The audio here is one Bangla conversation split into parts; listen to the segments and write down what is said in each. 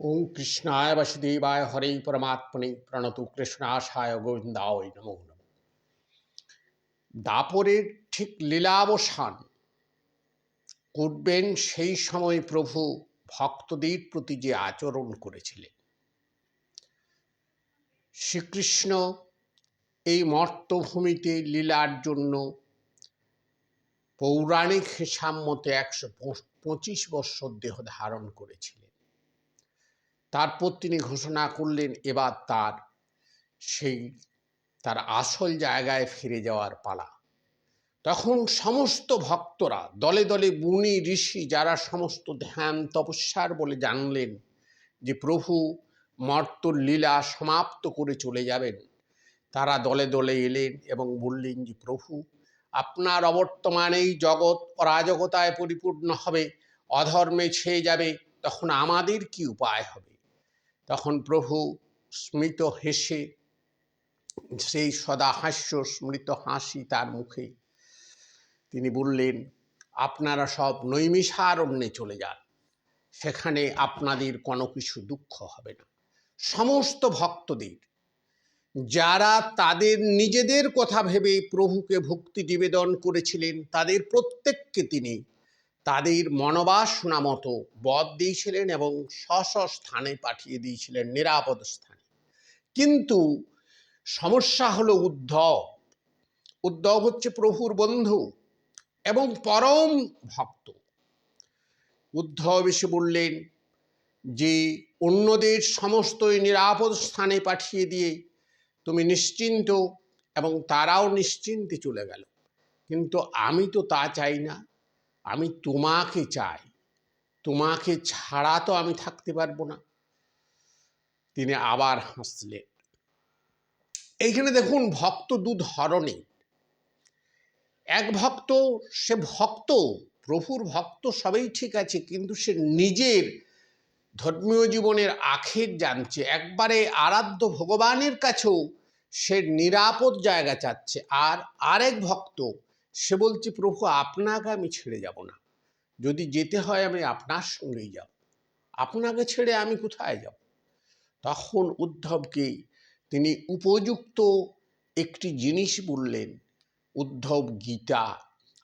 ওং কৃষ্ণায় বাসুদেবায় হরে পরমাত্মনে প্রণতু কৃষ্ণাশায় গোবিন্দায় নমো নম। দাপরের ঠিক লীলাবসান করবেন সেই সময় প্রভু ভক্তদের প্রতি যে আচরণ করেছিলেন। শ্রীকৃষ্ণ এই মর্তভূমিতে লীলার জন্য পৌরাণিক হিসাব মতে একশো পঁচিশ বৎসর দেহ ধারণ করেছিলেন। তারপর তিনি ঘোষণা করলেন, এবার তার সেই, তার আসল জায়গায় ফিরে যাওয়ার পালা। তখন সমস্ত ভক্তরা, দলে দলে মুনি, ঋষি যারা সমস্ত ধ্যান, তপস্যার বলে জানলেন যে প্রভু মর্তর লীলা সমাপ্ত করে চলে যাবেন, তারা দলে দলে এলেন এবং বললেন যে, প্রভু, আপনার অবর্তমানেই জগৎ অরাজকতায় পরিপূর্ণ হবে, অধর্মে ছেয়ে যাবে, তখন আমাদের কি উপায় হবে? তখন প্রভু স্মৃত হেসে সেই সদা হাস্য স্মৃত হাসি তার মুখে। তিনি বললেন, আপনারা সব নৈমিষারণ্যে চলে যান। সেখানে আপনাদের কোনো কিছু দুঃখ হবে না। সমস্ত ভক্তদের, যারা তাদের নিজেদের কথা ভেবে প্রভুকে ভক্তি নিবেদন করেছিলেন, তাদের প্রত্যেককে তিনি তাদের মনোবাসনা মতো বধ দিয়েছিলেন এবং স্ব স্থানে পাঠিয়ে দিয়েছিলেন নিরাপদ স্থানে। কিন্তু সমস্যা হলো উদ্ধব। উদ্ধব হচ্ছে প্রভুর বন্ধু এবং পরম ভক্ত। উদ্ধব এসে বললেন যে, অন্যদের সমস্তই নিরাপদ স্থানে পাঠিয়ে দিয়ে তুমি নিশ্চিন্ত এবং তারাও নিশ্চিন্তে চলে গেল। কিন্তু আমি তো তা চাই না। আমি তোমাকে চাই, তোমাকে ছাড়া তো আমি থাকতে পারব না। তিনি আবার হাসলেন। এইখানে দেখুন ভক্ত দু ধরনের। এক ভক্ত, সে ভক্ত, প্রভুর ভক্ত সবই ঠিক আছে, কিন্তু সে নিজের ধর্মীয় জীবনের আখের জানছে। একবারে আরাধ্য ভগবানের কাছেও সে নিরাপদ জায়গা চাচ্ছে। আর আরেক ভক্ত সে বলছে, প্রভু, আপনাকে আমি ছেড়ে যাব না। যদি যেতে হয় আমি আপনার সঙ্গেই যাব। আপনাকে ছেড়ে আমি কোথায় যাব? তখন উদ্ধবকে তিনি উপযুক্ত একটি জিনিস বললেন, উদ্ধব, গীতা,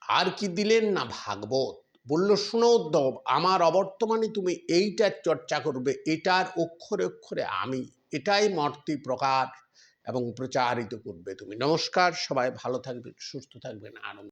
আর কি দিলেন না ভাগবত? বলল, শোনো উদ্ধব, আমার অবর্তমানে তুমি এইটার চর্চা করবে, এটার অক্ষরে অক্ষরে আমি, এটাই মর্তি প্রকার। এবং প্রচারিত করবে। তুমি নমস্কার সবাই ভালো থাকবেন সুস্থ থাকবেন আনন্দ